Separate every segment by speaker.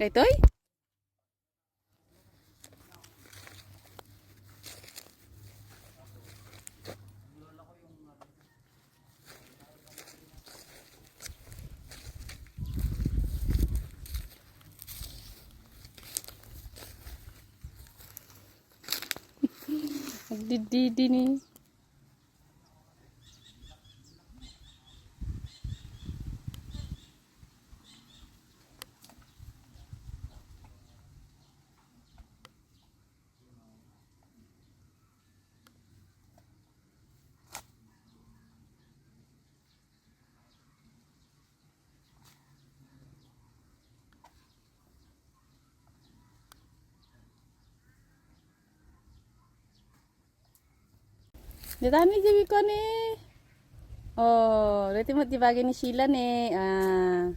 Speaker 1: Daytoy? Nagdididi ni. Ditani jabi ko ni. Oh, dito mo tibagi ni Sheila ni. Ah.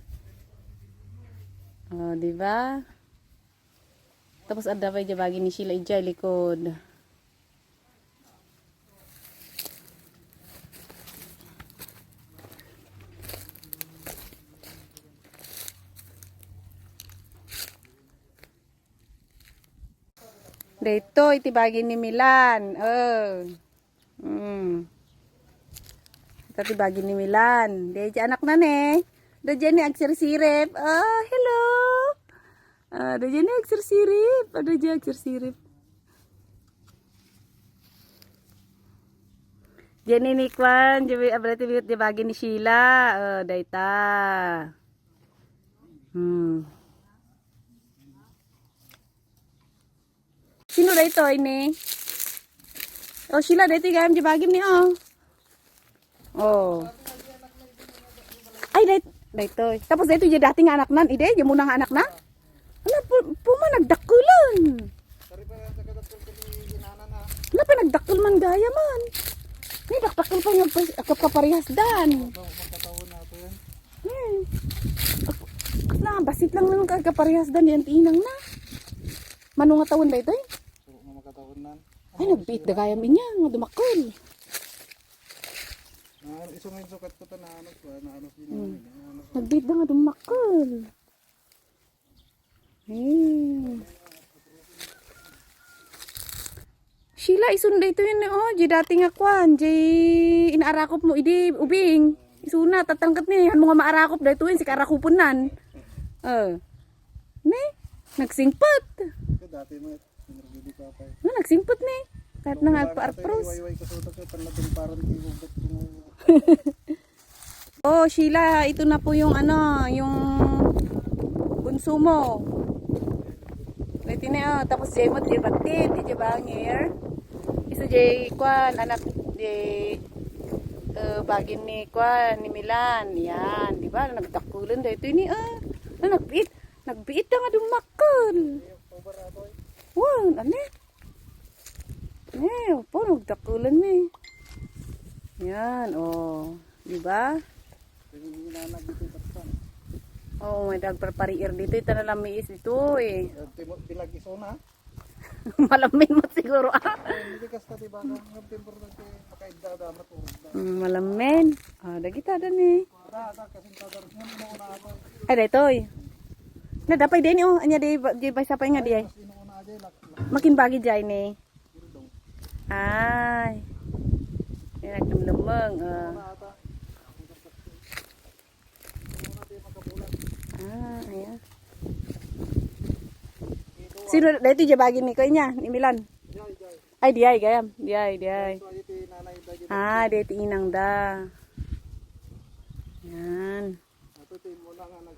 Speaker 1: Oh, di ba? Tapos ada pa jabagi ni Sheila ijay likod. Dito, itibagi ni Milan. Oh. Mm. Tati bagi ni Milan. Dia anak na ne. Da ni aksir sirip. Ah, hello. Ah, da ni aksir sirip. Ada je aksir sirip. Jenny ni Kwan, jadi berarti biut dia bagi ni Sheila. Oh, daita. Hmm. Sino dito ini? Oh, Sheila, dito gayam jibagim ni oh. Oh. Ay, dito. Dito. Tapos dito yung dating anak nan. Ide, yung munang anak na. Wala, pu puma nagdakulan. Wala pa nagdakul man gaya man. May dakdakul pa yung kaparehas dan. Hmm. Na, basit lang naman kaparehas dan. Yan tinang na. Manong nga tawon dito eh. Ay, nagbiit na gaya niya. Nga dumakol.
Speaker 2: Iso ngayon sukat ko to na ano ko, na ano sino
Speaker 1: Hmm.
Speaker 2: na ano.
Speaker 1: Nagbiit na nga dumakol. Hmm. Sheila, isunda ito yun. Oh, di dati nga kwan. Di inaarakop mo. Idi, ubing. Isuna, tatangkat ni. Han mo nga maarakop. Dito yun, si karakupon nan. Oh. Ne? Nagsingpot.
Speaker 2: Ko dati mo sinurgidi pa pa.
Speaker 1: Na, nagsingpot ni. Kahit na nga pa-arpros. Oh, Sheila, ito na po yung ano, yung bunso mo. Ito na, oh. tapos siya mo, di batid, di ba, ngir? Isa jay, kwan, anak, di, uh, bagin ni, kwan, ni Milan, yan, di ba, nagdakulan daw ito ni, ah, na, nagbiit, nagbiit na nga dumakal. Wow, ano eh? Eh, po, nagdakulan ni. Yan, oh, di ba? Oo, oh, may dagparpariir dito. Ito na lang may is dito eh.
Speaker 2: Timot bilag iso na.
Speaker 1: Malamin mo siguro ah.
Speaker 2: Hindi kas ta diba kung ng importante makaigda da matulog da.
Speaker 1: Mm, malamin. Ah, dagita dan eh.
Speaker 2: Da da kasi tadar mo mo na ako.
Speaker 1: Ay, dito eh. Na dapat din oh. Anya di di ba sa pa nga di ay. Makin bagi jay ni. Ay. Yan nagdumdumeng. Ah.
Speaker 2: Ata.
Speaker 1: ah, ayan. Sino dito di bagi ni ko niya ni Milan. Ay, di ay gayam. Di ay, di ay.
Speaker 2: So ito nanay da jay.
Speaker 1: Ah, dito inang da. Yan.
Speaker 2: Na na.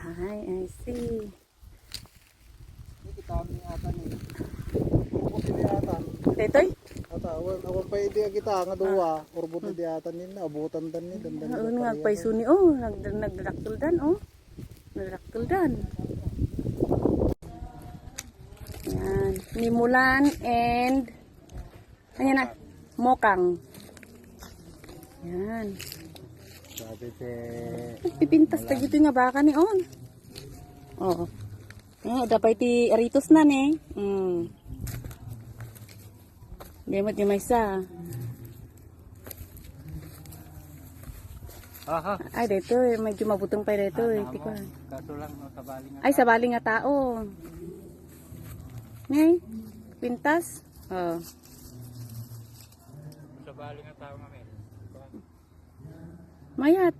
Speaker 1: Ay, I see.
Speaker 2: Ni ata? Ata awan pa idi kita nga duwa. Urbot di ata ni na abutan dan ni dandan.
Speaker 1: Oo nga, paisuni. Oh, nag nagdaktul dan, oh. Nagdaktul dan. Yan. Nimulan and ano na? Mokang. Yan. Pipintas ta gito nga baka ni on. Oo. Eh, dapat ti aritos na ni. Mm. Gamit yung may isa.
Speaker 3: Aha.
Speaker 1: Ay, dito eh. Medyo mabutong pa dito eh. Di ko.
Speaker 3: mo? Kaso lang, no, sa bali nga.
Speaker 1: Ay, sa bali nga tao. Ngay, pintas. Oh.
Speaker 3: Sa bali nga tao nga, men.
Speaker 1: Mayat.